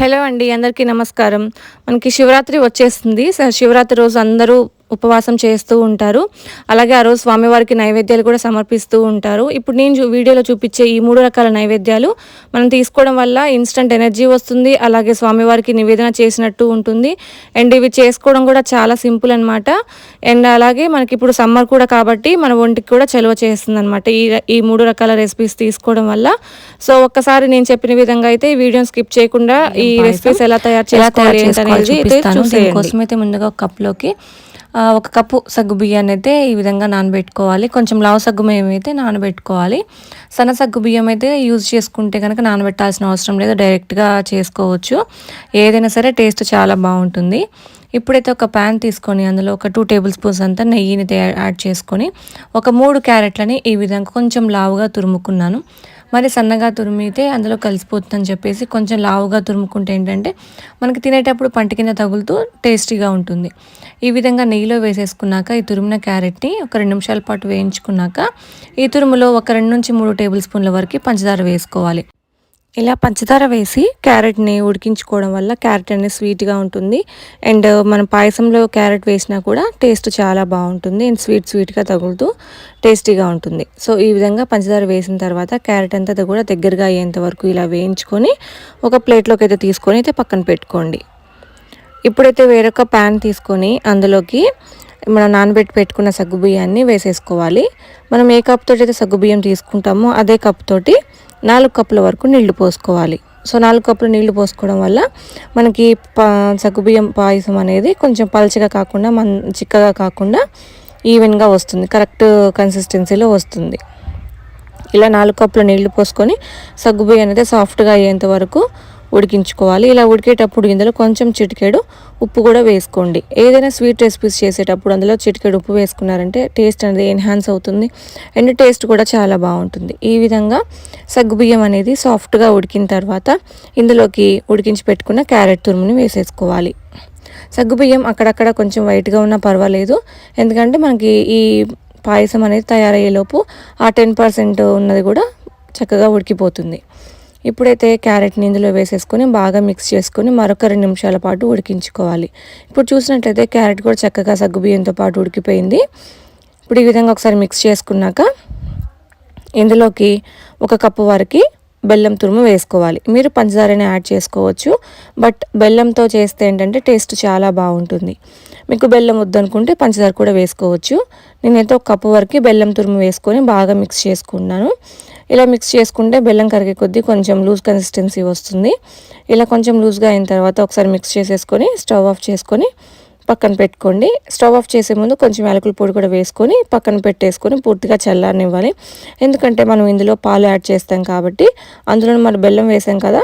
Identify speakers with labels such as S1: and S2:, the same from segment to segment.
S1: Hello అండి అందరికీ నమస్కారం. మనకి శివరాత్రి వచ్చేస్తుంది స- శివరాత్రి రోజు అందరూ ఉపవాసం చేస్తూ ఉంటారు. అలాగే ఆ రోజు స్వామివారికి నైవేద్యాలు కూడా సమర్పిస్తూ ఉంటారు. ఇప్పుడు నేను వీడియోలో చూపించే ఈ మూడు రకాల నైవేద్యాలు మనం తీసుకోవడం వల్ల ఇన్స్టంట్ ఎనర్జీ వస్తుంది. అలాగే స్వామివారికి నివేదన చేసినట్టు ఉంటుంది. అండ్ ఇవి చేసుకోవడం కూడా చాలా సింపుల్ అనమాట అండ్ అలాగే మనకి ఇప్పుడు సమ్మర్ కూడా కాబట్టి మన ఒంటికి కూడా చలువ చేస్తుంది అనమాట ఈ ఈ మూడు రకాల రెసిపీస్ తీసుకోవడం వల్ల. సో ఒక్కసారి నేను చెప్పిన విధంగా అయితే ఈ వీడియోని స్కిప్ చేయకుండా ఈ రెసిపీస్ ఎలా తయారు చేసుకోవాలి
S2: చేసుకోవాలో
S1: ఏంటనేది అయితే
S2: ముందుగా ఒక కప్లోకి ఒక కప్పు సగ్గు బియ్యాన్ని అయితే ఈ విధంగా నానబెట్టుకోవాలి. కొంచెం లావు సగ్గు బియ్యం అయితే నానబెట్టుకోవాలి. సన్న సగ్గు బియ్యం అయితే యూజ్ చేసుకుంటే కనుక నానబెట్టాల్సిన అవసరం లేదు. డైరెక్ట్గా చేసుకోవచ్చు. ఏదైనా సరే టేస్ట్ చాలా బాగుంటుంది. ఇప్పుడైతే ఒక ప్యాన్ తీసుకొని అందులో ఒక టూ టేబుల్ స్పూన్స్ అంతా నెయ్యిని యాడ్ చేసుకొని ఒక మూడు క్యారెట్లని ఈ విధంగా కొంచెం లావుగా తురుముకున్నాను. మరి సన్నగా తురిమితే అందులో కలిసిపోతుందని చెప్పేసి కొంచెం లావుగా తురుముకుంటే ఏంటంటే మనకి తినేటప్పుడు పంట కింద తగులుతూ టేస్టీగా ఉంటుంది. ఈ విధంగా నెయ్యిలో వేసేసుకున్నాక ఈ తురిమిన క్యారెట్ని ఒక రెండు నిమిషాల పాటు వేయించుకున్నాక ఈ తురుములో ఒక రెండు నుంచి మూడు టేబుల్ స్పూన్ల వరకు పంచదార వేసుకోవాలి. ఇలా పంచదార వేసి క్యారెట్ని ఉడికించుకోవడం వల్ల క్యారెట్ అనేది స్వీట్గా ఉంటుంది. అండ్ మన పాయసంలో క్యారెట్ వేసినా కూడా టేస్ట్ చాలా బాగుంటుంది. అండ్ స్వీట్ స్వీట్గా తగులుతూ టేస్టీగా ఉంటుంది. సో ఈ విధంగా పంచదార వేసిన తర్వాత క్యారెట్ అంతా కూడా దగ్గరగా అయ్యేంత వరకు ఇలా వేయించుకొని ఒక ప్లేట్లోకి అయితే తీసుకొని అయితే పక్కన పెట్టుకోండి. ఇప్పుడైతే వేరొక ప్యాన్ తీసుకొని అందులోకి మనం నానబెట్టి పెట్టుకున్న సగ్గుబియ్యాన్ని వేసేసుకోవాలి. మనం ఏ కప్ తోటి అయితే సగ్గుబియ్యం తీసుకుంటామో అదే కప్ తోటి నాలుగు కప్పుల వరకు నీళ్ళు పోసుకోవాలి. సో నాలుగు కప్పులు నీళ్ళు పోసుకోవడం వల్ల మనకి పా సగ్గుబియ్యం పాయసం అనేది కొంచెం పలచగా కాకుండా మన చిక్కగా కాకుండా ఈవెన్గా వస్తుంది. కరెక్ట్ కన్సిస్టెన్సీలో వస్తుంది. ఇలా నాలుగు కప్పుల నీళ్ళు పోసుకొని సగ్గుబియ్యం అనేది సాఫ్ట్గా అయ్యేంత వరకు ఉడికించుకోవాలి. ఇలా ఉడికేటప్పుడు ఇందులో కొంచెం చిటికెడు ఉప్పు కూడా వేసుకోండి. ఏదైనా స్వీట్ రెసిపీస్ చేసేటప్పుడు అందులో చిటికెడు ఉప్పు వేసుకున్నారంటే టేస్ట్ అనేది ఎన్హాన్స్ అవుతుంది. అండ్ టేస్ట్ కూడా చాలా బాగుంటుంది. ఈ విధంగా సగ్గుబియ్యం అనేది సాఫ్ట్గా ఉడికిన తర్వాత ఇందులోకి ఉడికించి పెట్టుకున్న క్యారెట్ తురుముని వేసేసుకోవాలి. సగ్గుబియ్యం అక్కడక్కడ కొంచెం వైట్గా ఉన్నా పర్వాలేదు. ఎందుకంటే మనకి ఈ పాయసం అనేది తయారయ్యేలోపు ఆ టెన్ పర్సెంట్ ఉన్నది కూడా చక్కగా ఉడికిపోతుంది. ఇప్పుడైతే క్యారెట్ని ఇందులో వేసేసుకొని బాగా మిక్స్ చేసుకొని మరొక రెండు నిమిషాల పాటు ఉడికించుకోవాలి. ఇప్పుడు చూసినట్లయితే క్యారెట్ కూడా చక్కగా సగ్గుబియ్యంతో పాటు ఉడికిపోయింది. ఇప్పుడు ఈ విధంగా ఒకసారి మిక్స్ చేసుకున్నాక ఇందులోకి ఒక కప్పు వరకు బెల్లం తురుము వేసుకోవాలి. మీరు పంచదారని యాడ్ చేసుకోవచ్చు. బట్ బెల్లంతో చేస్తే ఏంటంటే టేస్ట్ చాలా బాగుంటుంది. మీకు బెల్లం వద్దనుకుంటే పంచదార కూడా వేసుకోవచ్చు. నేనైతే ఒక కప్పు వరకు బెల్లం తురుము వేసుకొని బాగా మిక్స్ చేసుకున్నాను. ఇలా మిక్స్ చేసుకుంటే బెల్లం కరిగే కొద్దీ కొంచెం లూజ్ కన్సిస్టెన్సీ వస్తుంది. ఇలా కొంచెం లూజ్గా అయిన తర్వాత ఒకసారి మిక్స్ చేసేసుకొని స్టవ్ ఆఫ్ చేసుకొని పక్కన పెట్టుకోండి. స్టవ్ ఆఫ్ చేసే ముందు కొంచెం యాలకుల పొడి కూడా వేసుకొని పక్కన పెట్టేసుకొని పూర్తిగా చల్లారనివ్వాలి. ఎందుకంటే మనం ఇందులో పాలు యాడ్ చేస్తాం కాబట్టి అందులో మనం బెల్లం వేసాం కదా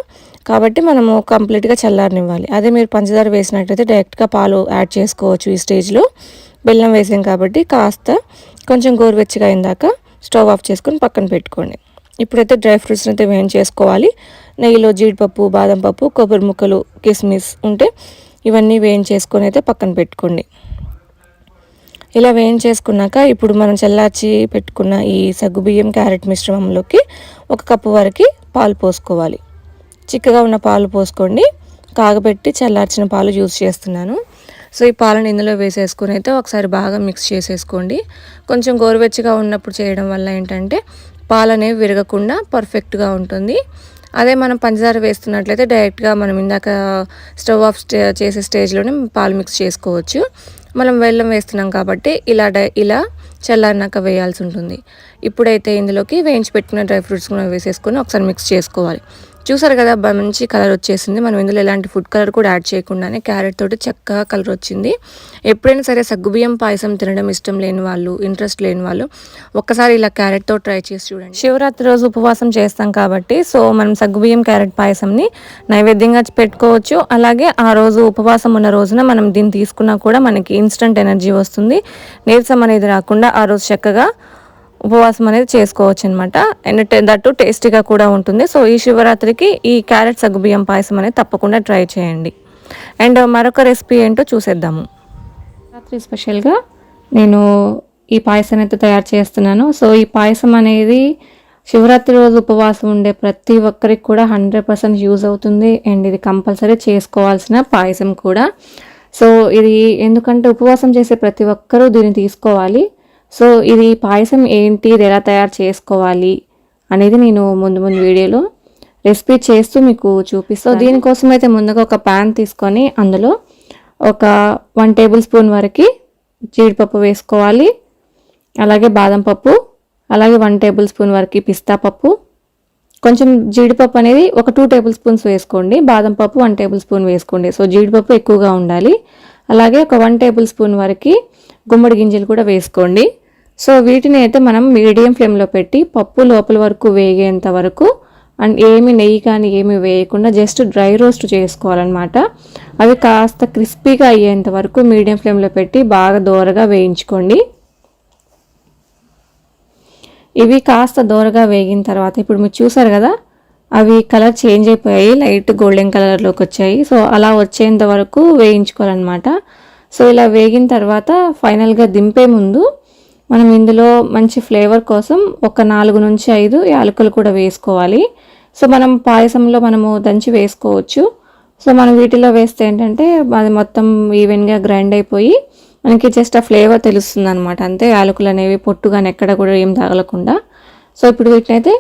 S2: కాబట్టి మనము కంప్లీట్గా చల్లారనివ్వాలి. అదే మీరు పంచదార వేసినట్లయితే డైరెక్ట్గా పాలు యాడ్ చేసుకోవచ్చు ఈ స్టేజ్లో బెల్లం వేసాం కాబట్టి కాస్త కొంచెం గోరువెచ్చగా అయిందాక స్టవ్ ఆఫ్ చేసుకొని పక్కన పెట్టుకోండి. ఇప్పుడైతే డ్రై ఫ్రూట్స్ని అయితే వేయించేసుకోవాలి నెయ్యిలో జీడిపప్పు బాదం పప్పు కొబ్బరి ముక్కలు కిస్మిస్ ఉంటే ఇవన్నీ వేయించేసుకొని అయితే పక్కన పెట్టుకోండి. ఇలా వేయించేసుకున్నాక ఇప్పుడు మనం చల్లార్చి పెట్టుకున్న ఈ సగ్గుబియ్యం క్యారెట్ మిశ్రమంలోకి ఒక కప్పు వరకు పాలు పోసుకోవాలి. చిక్కగా ఉన్న పాలు పోసుకోండి. కాగబెట్టి చల్లార్చిన పాలు యూస్ చేస్తున్నాను. సో ఈ పాలను ఇందులో వేసేసుకుని అయితే ఒకసారి బాగా మిక్స్ చేసేసుకోండి. కొంచెం గోరువెచ్చగా ఉన్నప్పుడు చేయడం వల్ల ఏంటంటే పాలు అనేవి విరగకుండా పర్ఫెక్ట్గా ఉంటుంది. అదే మనం పంచదార వేస్తున్నట్లయితే డైరెక్ట్గా మనం ఇందాక స్టవ్ ఆఫ్ స్టే చేసే స్టేజ్లోనే పాలు మిక్స్ చేసుకోవచ్చు. మనం వెల్లం వేస్తున్నాం కాబట్టి ఇలా డై ఇలా చల్లారినాక వేయాల్సి ఉంటుంది. ఇప్పుడైతే ఇందులోకి వేయించి పెట్టుకున్న డ్రై ఫ్రూట్స్ కూడా వేసేసుకొని ఒకసారి మిక్స్ చేసుకోవాలి. చూసారు కదా మంచి కలర్ వచ్చేసింది. మనం ఇందులో ఎలాంటి ఫుడ్ కలర్ కూడా యాడ్ చేయకుండానే క్యారెట్ తోటి చక్కగా కలర్ వచ్చింది. ఎప్పుడైనా సరే సగ్గుబియ్యం పాయసం తినడం ఇష్టం లేని వాళ్ళు ఇంట్రెస్ట్ లేని వాళ్ళు ఒక్కసారి ఇలా క్యారెట్తో ట్రై చేసి చూడండి. శివరాత్రి రోజు ఉపవాసం చేస్తాం కాబట్టి సో మనం సగ్గుబియ్యం క్యారెట్ పాయసంని నైవేద్యంగా పెట్టుకోవచ్చు. అలాగే ఆ రోజు ఉపవాసం ఉన్న రోజున మనం దీన్ని తీసుకున్నా కూడా మనకి ఇన్స్టంట్ ఎనర్జీ వస్తుంది. నీరసం అనేది రాకుండా ఆ రోజు చక్కగా ఉపవాసం అనేది చేసుకోవచ్చు అనమాట అండ్ దట్టు టేస్టీగా కూడా ఉంటుంది. సో ఈ శివరాత్రికి ఈ క్యారెట్ సగ్గుబియ్యం పాయసం అనేది తప్పకుండా ట్రై చేయండి. అండ్ మరొక రెసిపీ ఏంటో చూసేద్దాము. రాత్రి స్పెషల్గా నేను ఈ పాయసం అయితే తయారు చేస్తున్నాను. సో ఈ పాయసం అనేది శివరాత్రి రోజు ఉపవాసం ఉండే ప్రతి ఒక్కరికి కూడా హండ్రెడ్ పర్సెంట్ యూజ్ అవుతుంది. అండ్ ఇది కంపల్సరీ చేసుకోవాల్సిన పాయసం కూడా. సో ఇది ఎందుకంటే ఉపవాసం చేసే ప్రతి ఒక్కరూ దీన్ని తీసుకోవాలి. సో ఇది పాయసం ఏంటి ఇది ఎలా తయారు చేసుకోవాలి అనేది నేను ముందు ముందు వీడియోలో రెసిపీ చేస్తూ మీకు చూపిస్తాను దీనికోసం అయితే ముందుగా ఒక ప్యాన్ తీసుకొని అందులో ఒక వన్ టేబుల్ స్పూన్ వరకు జీడిపప్పు వేసుకోవాలి. అలాగే బాదం పప్పు అలాగే వన్ టేబుల్ స్పూన్ వరకు పిస్తా పప్పు. కొంచెం జీడిపప్పు అనేది ఒక టూ టేబుల్ స్పూన్స్ వేసుకోండి. బాదం పప్పు వన్ టేబుల్ స్పూన్ వేసుకోండి. సో జీడిపప్పు ఎక్కువగా ఉండాలి. అలాగే ఒక వన్ టేబుల్ స్పూన్ వరకు గుమ్మడి గింజలు కూడా వేసుకోండి. సో వీటిని అయితే మనం మీడియం ఫ్లేమ్లో పెట్టి పప్పు లోపల వరకు వేగేంత వరకు అండ్ ఏమి నెయ్యి కానీ ఏమి వేయకుండా జస్ట్ డ్రై రోస్ట్ చేసుకోవాలన్నమాట. అవి కాస్త క్రిస్పీగా అయ్యేంత వరకు మీడియం ఫ్లేమ్లో పెట్టి బాగా దోరగా వేయించుకోండి. ఇవి కాస్త దోరగా వేగిన తర్వాత ఇప్పుడు మీరు చూసారు కదా అవి కలర్ చేంజ్ అయిపోయాయి లైట్ గోల్డెన్ కలర్లోకి వచ్చాయి. సో అలా వచ్చేంత వరకు వేయించుకోవాలన్నమాట. సో ఇలా వేగిన తర్వాత ఫైనల్గా దింపే ముందు మనం ఇందులో మంచి ఫ్లేవర్ కోసం ఒక నాలుగు నుంచి ఐదు యాలకులు కూడా వేసుకోవాలి. సో మనం పాయసంలో మనము దంచి వేసుకోవచ్చు. సో మనం వీటిలో వేస్తే ఏంటంటే అది మొత్తం ఈవెన్గా గ్రైండ్ అయిపోయి మనకి జస్ట్ ఆ ఫ్లేవర్ తెలుస్తుంది అనమాట అంతే యాలకులు అనేవి పొట్టు కానీ ఎక్కడ కూడా ఏం తగలకుండా. సో ఇప్పుడు వీటిని అయితే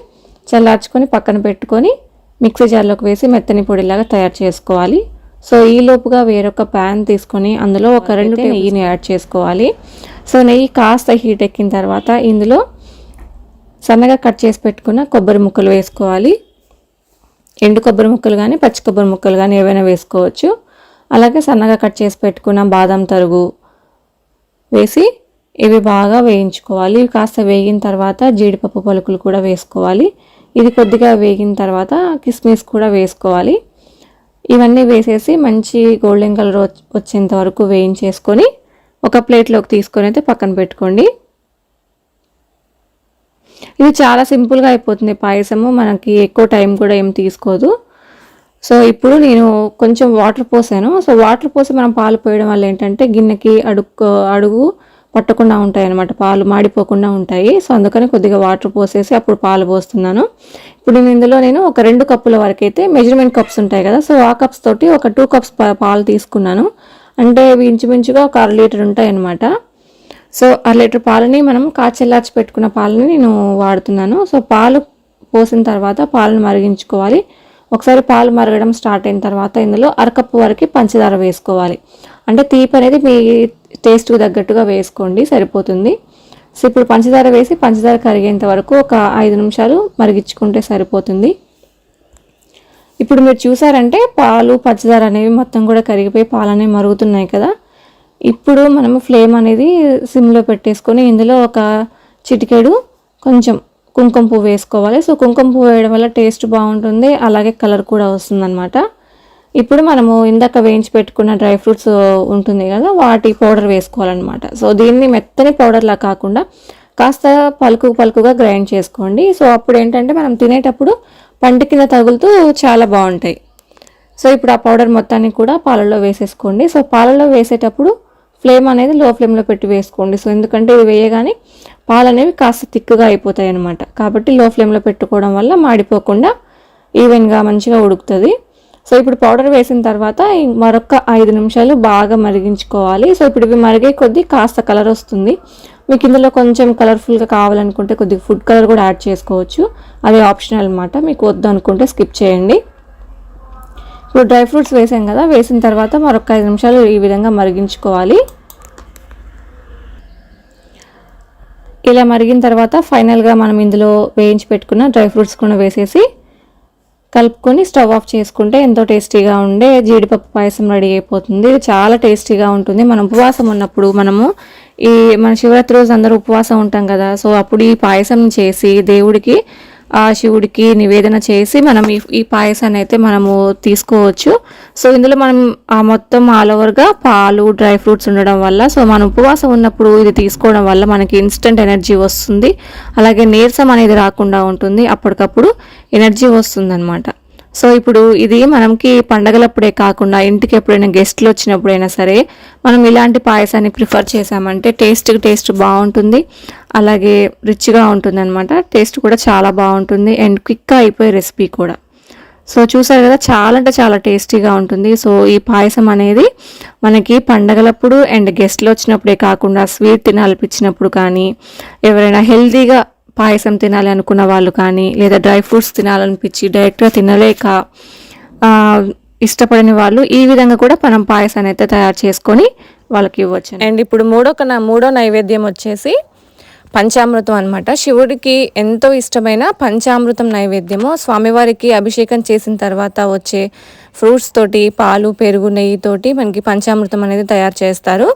S2: చల్లార్చుకొని పక్కన పెట్టుకొని మిక్సీ జార్లోకి వేసి మెత్తని పొడిలాగా తయారు చేసుకోవాలి. సో ఈ లోపుగా వేరొక ప్యాన్ తీసుకొని అందులో ఒక రెండు నెయ్యిని యాడ్ చేసుకోవాలి. సో నెయ్యి కాస్త హీట్ ఎక్కిన తర్వాత ఇందులో సన్నగా కట్ చేసి పెట్టుకున్న కొబ్బరి ముక్కలు వేసుకోవాలి. ఎండు కొబ్బరి ముక్కలు కానీ పచ్చి కొబ్బరి ముక్కలు కానీ ఏవైనా వేసుకోవచ్చు. అలాగే సన్నగా కట్ చేసి పెట్టుకున్న బాదం తరుగు వేసి ఇవి బాగా వేయించుకోవాలి. ఇవి కాస్త వేగిన తర్వాత జీడిపప్పు పలుకులు కూడా వేసుకోవాలి. ఇది కొద్దిగా వేగిన తర్వాత కిస్మిస్ కూడా వేసుకోవాలి. ఇవన్నీ వేసేసి మంచి గోల్డెన్ కలర్ వచ్చేంత వరకు వేయించేసుకొని ఒక ప్లేట్లోకి తీసుకొని అయితే పక్కన పెట్టుకోండి. ఇది చాలా సింపుల్గా అయిపోతుంది పాయసము మనకి ఎక్కువ టైం కూడా ఏం తీసుకోదు. సో ఇప్పుడు నేను కొంచెం వాటర్ పోసాను. సో వాటర్ పోసి మనం పాలు పోయడం వల్ల ఏంటంటే గిన్నెకి అడుగు అడుగు పట్టకుండా ఉంటాయి అనమాట పాలు మాడిపోకుండా ఉంటాయి. సో అందుకని కొద్దిగా వాటర్ పోసేసి అప్పుడు పాలు పోస్తున్నాను. ఇప్పుడు నేను ఇందులో నేను ఒక రెండు కప్పుల వరకు అయితే మెజర్మెంట్ కప్స్ ఉంటాయి కదా సో ఆ కప్స్ తోటి ఒక టూ కప్స్ పాలు తీసుకున్నాను. అంటే ఇవి ఇంచుమించుగా ఒక అర లీటర్ ఉంటాయనమాట సో అర లీటర్ పాలని మనం కాచెల్లార్చి పెట్టుకున్న పాలని నేను వాడుతున్నాను. సో పాలు పోసిన తర్వాత పాలను మరిగించుకోవాలి. ఒకసారి పాలు మరగడం స్టార్ట్ అయిన తర్వాత ఇందులో అరకప్పు వరకు పంచదార వేసుకోవాలి. అంటే తీపి అనేది మీ టేస్ట్కి తగ్గట్టుగా వేసుకోండి సరిపోతుంది. సో ఇప్పుడు పంచదార వేసి పంచదార కరిగేంత వరకు ఒక ఐదు నిమిషాలు మరిగించుకుంటే సరిపోతుంది. ఇప్పుడు మీరు చూసారంటే పాలు పంచదార అనేవి మొత్తం కూడా కరిగిపోయి పాలు అనేవి మరుగుతున్నాయి కదా. ఇప్పుడు మనము ఫ్లేమ్ అనేది సిమ్లో పెట్టేసుకొని ఇందులో ఒక చిటికెడు కొంచెం కుంకుమ పువ్వు వేసుకోవాలి. సో కుంకుమ పువ్వు వేయడం వల్ల టేస్ట్ బాగుంటుంది అలాగే కలర్ కూడా వస్తుందన్నమాట. ఇప్పుడు మనము ఇందాక వేయించి పెట్టుకున్న డ్రై ఫ్రూట్స్ ఉంటుంది కదా వాటి పౌడర్ వేసుకోవాలన్నమాట. సో దీన్ని మెత్తని పౌడర్లా కాకుండా కాస్త పలుకు పలుకుగా గ్రైండ్ చేసుకోండి. సో అప్పుడు ఏంటంటే మనం తినేటప్పుడు పంట కింద తగులుతూ చాలా బాగుంటాయి. సో ఇప్పుడు ఆ పౌడర్ మొత్తాన్ని కూడా పాలలో వేసేసుకోండి. సో పాలలో వేసేటప్పుడు ఫ్లేమ్ అనేది లో ఫ్లేమ్లో పెట్టి వేసుకోండి. సో ఎందుకంటే ఇది వేయగానే పాలు అనేవి కాస్త తిక్కుగా అయిపోతాయి అనమాట కాబట్టి లో ఫ్లేమ్లో పెట్టుకోవడం వల్ల మాడిపోకుండా ఈవెన్గా మంచిగా ఉడుకుతుంది. సో ఇప్పుడు పౌడర్ వేసిన తర్వాత మరొక ఐదు నిమిషాలు బాగా మరిగించుకోవాలి. సో ఇప్పుడు ఇవి మరిగే కొద్దీ కాస్త కలర్ వస్తుంది. మీకు ఇందులో కొంచెం కలర్ఫుల్గా కావాలనుకుంటే కొద్దిగా ఫుడ్ కలర్ కూడా యాడ్ చేసుకోవచ్చు. అది ఆప్షనల్ అనమాట మీకు వద్దు అనుకుంటే స్కిప్ చేయండి. ఇప్పుడు డ్రై ఫ్రూట్స్ వేసాం కదా వేసిన తర్వాత మరొక ఐదు నిమిషాలు ఈ విధంగా మరిగించుకోవాలి. ఇలా మరిగిన తర్వాత ఫైనల్గా మనం ఇందులో వేయించి పెట్టుకున్న డ్రై ఫ్రూట్స్ కూడా వేసేసి కలుపుకొని స్టవ్ ఆఫ్ చేసుకుంటే ఎంతో టేస్టీగా ఉండే జీడిపప్పు పాయసం రెడీ అయిపోతుంది. ఇది చాలా టేస్టీగా ఉంటుంది. మనం ఉపవాసం ఉన్నప్పుడు మనము ఈ మన శివరాత్రి రోజు అందరూ ఉపవాసం ఉంటాం కదా. సో అప్పుడు ఈ పాయసం చేసి దేవుడికి ఆ శివుడికి నివేదన చేసి మనం ఈ ఈ పాయసాన్ని అయితే మనము తీసుకోవచ్చు. సో ఇందులో మనం ఆ మొత్తం ఆల్ ఓవర్గా పాలు డ్రై ఫ్రూట్స్ ఉండడం వల్ల సో మనం ఉపవాసం ఉన్నప్పుడు ఇది తీసుకోవడం వల్ల మనకి ఇన్స్టెంట్ ఎనర్జీ వస్తుంది. అలాగే నీరసం అనేది రాకుండా ఉంటుంది. అప్పటికప్పుడు ఎనర్జీ వస్తుందన్నమాట. సో ఇప్పుడు ఇది మనకి పండగలప్పుడే కాకుండా ఇంటికి ఎప్పుడైనా గెస్ట్లు వచ్చినప్పుడైనా సరే మనం ఇలాంటి పాయసాన్ని ప్రిఫర్ చేసామంటే టేస్ట్ టేస్ట్ బాగుంటుంది. అలాగే రిచ్గా ఉంటుంది అనమాట టేస్ట్ కూడా చాలా బాగుంటుంది. అండ్ క్విక్గా అయిపోయే రెసిపీ కూడా. సో చూసారు కదా చాలా అంటే చాలా టేస్టీగా ఉంటుంది. సో ఈ పాయసం అనేది మనకి పండగలప్పుడు అండ్ గెస్ట్లు వచ్చినప్పుడే కాకుండా స్వీట్ తినాలనిపించినప్పుడు కానీ ఎవరైనా హెల్తీగా పాయసం తినాలి అనుకున్న వాళ్ళు కానీ లేదా డ్రై ఫ్రూట్స్ తినాలనిపించి డైరెక్ట్గా తినలేక ఇష్టపడని వాళ్ళు ఈ విధంగా కూడా మనం పాయసాన్ని అయితే తయారు చేసుకొని వాళ్ళకి ఇవ్వచ్చు అండ్ ఇప్పుడు మూడో మూడో నైవేద్యం వచ్చేసి పంచామృతం అనమాట శివుడికి ఎంతో ఇష్టమైన పంచామృతం నైవేద్యము. స్వామివారికి అభిషేకం చేసిన తర్వాత వచ్చే ఫ్రూట్స్ తోటి పాలు పెరుగు నెయ్యితోటి మనకి పంచామృతం అనేది తయారు చేస్తారు.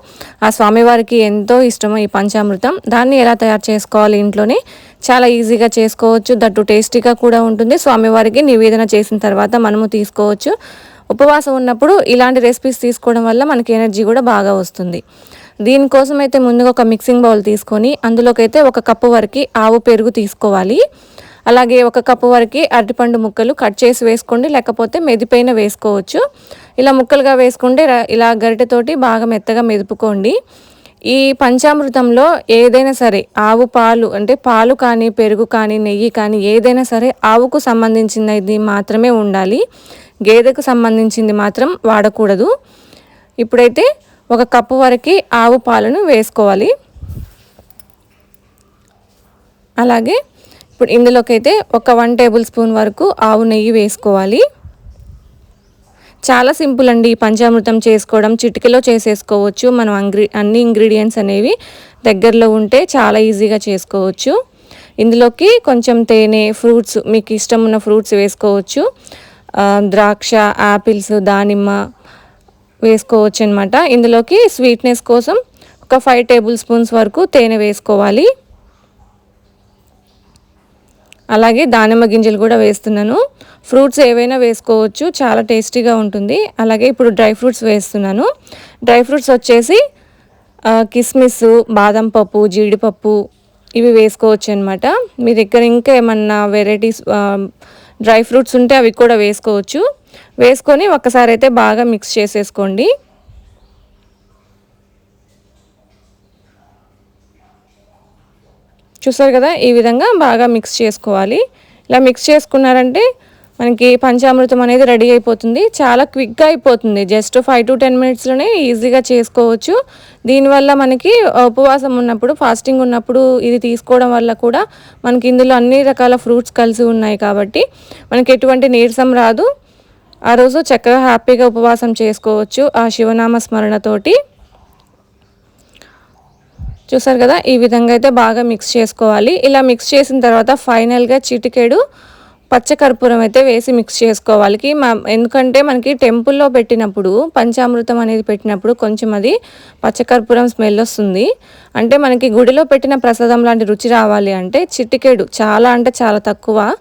S2: ఆ స్వామివారికి ఎంతో ఇష్టము ఈ పంచామృతం. దాన్ని ఎలా తయారు చేసుకోవాలి ఇంట్లోనే? చాలా ఈజీగా చేసుకోవచ్చు. దట్టు టేస్టీగా కూడా ఉంటుంది. స్వామివారికి నివేదన చేసిన తర్వాత మనము తీసుకోవచ్చు. ఉపవాసం ఉన్నప్పుడు ఇలాంటి రెసిపీస్ తీసుకోవడం వల్ల మనకి ఎనర్జీ కూడా బాగా వస్తుంది. దీనికోసం అయితే ముందుగా ఒక మిక్సింగ్ బౌల్ తీసుకొని అందులోకైతే ఒక కప్పు వరకు ఆవు పెరుగు తీసుకోవాలి. అలాగే ఒక కప్పు వరకు అరటిపండు ముక్కలు కట్ చేసి వేసుకోండి లేకపోతే మెదిపైన వేసుకోవచ్చు. ఇలా ముక్కలుగా వేసుకుంటే ఇలా గరిటెతోటి బాగా మెత్తగా మెదుపుకోండి. ఈ పంచామృతంలో ఏదైనా సరే ఆవు పాలు అంటే పాలు కానీ పెరుగు కానీ నెయ్యి కానీ ఏదైనా సరే ఆవుకు సంబంధించినది మాత్రమే ఉండాలి. గేదెకు సంబంధించింది మాత్రం వాడకూడదు. ఇప్పుడైతే ఒక కప్పు వరకు ఆవు పాలను వేసుకోవాలి. అలాగే ఇప్పుడు ఇందులోకైతే ఒక వన్ టేబుల్ స్పూన్ వరకు ఆవు నెయ్యి వేసుకోవాలి. చాలా సింపుల్ అండి పంచామృతం చేసుకోవడం. చిటికలో చేసేసుకోవచ్చు. మనం అంగ్రీ అన్ని ఇంగ్రీడియంట్స్ అనేవి దగ్గరలో ఉంటే చాలా ఈజీగా చేసుకోవచ్చు. ఇందులోకి కొంచెం తేనె ఫ్రూట్స్ మీకు ఇష్టం ఉన్న ఫ్రూట్స్ వేసుకోవచ్చు. ద్రాక్ష యాపిల్స్ దానిమ్మ వేసుకోవచ్చు అనమాట ఇందులోకి స్వీట్నెస్ కోసం ఒక ఫైవ్ టేబుల్ స్పూన్స్ వరకు తేనె వేసుకోవాలి. అలాగే దానిమ్మ గింజలు కూడా వేస్తున్నాను. ఫ్రూట్స్ ఏవైనా వేసుకోవచ్చు చాలా టేస్టీగా ఉంటుంది. అలాగే ఇప్పుడు డ్రై ఫ్రూట్స్ వేస్తున్నాను. డ్రై ఫ్రూట్స్ వచ్చేసి కిస్మిస్ బాదం పప్పు జీడిపప్పు ఇవి వేసుకోవచ్చు అనమాట మీ దగ్గర ఇంకా ఏమన్నా వెరైటీస్ డ్రై ఫ్రూట్స్ ఉంటే అవి కూడా వేసుకోవచ్చు. వేసుకొని ఒక్కసారి అయితే బాగా మిక్స్ చేసేసుకోండి. చూసారు కదా? ఈ విధంగా బాగా మిక్స్ చేసుకోవాలి. ఇలా మిక్స్ చేసుకున్నారంటే మనకి పంచామృతం అనేది రెడీ అయిపోతుంది. చాలా క్విక్గా అయిపోతుంది. జస్ట్ ఫైవ్ టు టెన్ మినిట్స్లోనే ఈజీగా చేసుకోవచ్చు. దీనివల్ల మనకి ఉపవాసం ఉన్నప్పుడు ఫాస్టింగ్ ఉన్నప్పుడు ఇది తీసుకోవడం వల్ల కూడా మనకి ఇందులో అన్ని రకాల ఫ్రూట్స్ కలిసి ఉన్నాయి కాబట్టి మనకి ఎటువంటి నీరసం రాదు. ఆ రోజు చక్కగా హ్యాపీగా ఉపవాసం చేసుకోవచ్చు ఆ శివనామ స్మరణతోటి. చూసారు కదా ఈ విధంగా అయితే బాగా మిక్స్ చేసుకోవాలి. ఇలా మిక్స్ చేసిన తర్వాత ఫైనల్గా చిటికెడు పచ్చకర్పూరం అయితే వేసి మిక్స్ చేసుకోవాలికి మా- ఎందుకంటే మనకి టెంపుల్లో పెట్టినప్పుడు పంచామృతం అనేది పెట్టినప్పుడు కొంచెం అది పచ్చకర్పూరం స్మెల్ వస్తుంది. అంటే మనకి గుడిలో పెట్టిన ప్రసాదం లాంటి రుచి రావాలి అంటే చిటికెడు చాలా అంటే చాలా తక్కువ.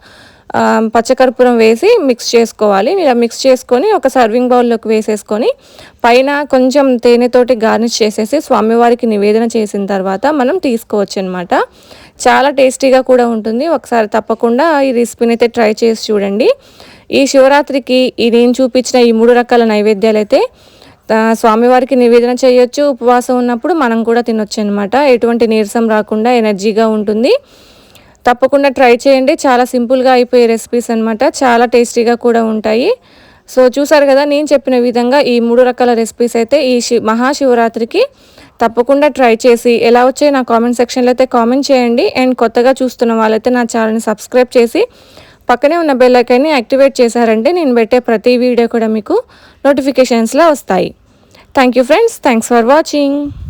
S2: పచ్చకర్పూరం వేసి మిక్స్ చేసుకోవాలి. ఇలా మిక్స్ చేసుకొని ఒక సర్వింగ్ బౌల్లోకి వేసేసుకొని పైన కొంచెం తేనెతోటి గార్నిష్ చేసేసి స్వామివారికి నివేదన చేసిన తర్వాత మనం తీసుకోవచ్చు అనమాట చాలా టేస్టీగా కూడా ఉంటుంది. ఒకసారి తప్పకుండా ఈ రెసిపీని అయితే ట్రై చేసి చూడండి. ఈ శివరాత్రికి ఈ నేను చూపించిన ఈ మూడు రకాల నైవేద్యాలు అయితే స్వామివారికి నివేదన చేయొచ్చు. ఉపవాసం ఉన్నప్పుడు మనం కూడా తినొచ్చు అనమాట ఎటువంటి నీరసం రాకుండా ఎనర్జీగా ఉంటుంది. తప్పకుండా ట్రై చేయండి. చాలా సింపుల్గా అయిపోయే రెసిపీస్ అనమాట చాలా టేస్టీగా కూడా ఉంటాయి. సో చూసారు కదా నేను చెప్పిన విధంగా ఈ మూడు రకాల రెసిపీస్ అయితే ఈ శి మహాశివరాత్రికి తప్పకుండా ట్రై చేసి ఎలా వచ్చాయి నా కామెంట్ సెక్షన్లో అయితే కామెంట్ చేయండి. అండ్ కొత్తగా చూస్తున్న వాళ్ళైతే నా ఛానల్ని సబ్స్క్రైబ్ చేసి పక్కనే ఉన్న బెల్ యాక్టివేట్ చేశారంటే నేను పెట్టే ప్రతి వీడియో కూడా మీకు నోటిఫికేషన్స్లో వస్తాయి. Thank you friends thanks for watching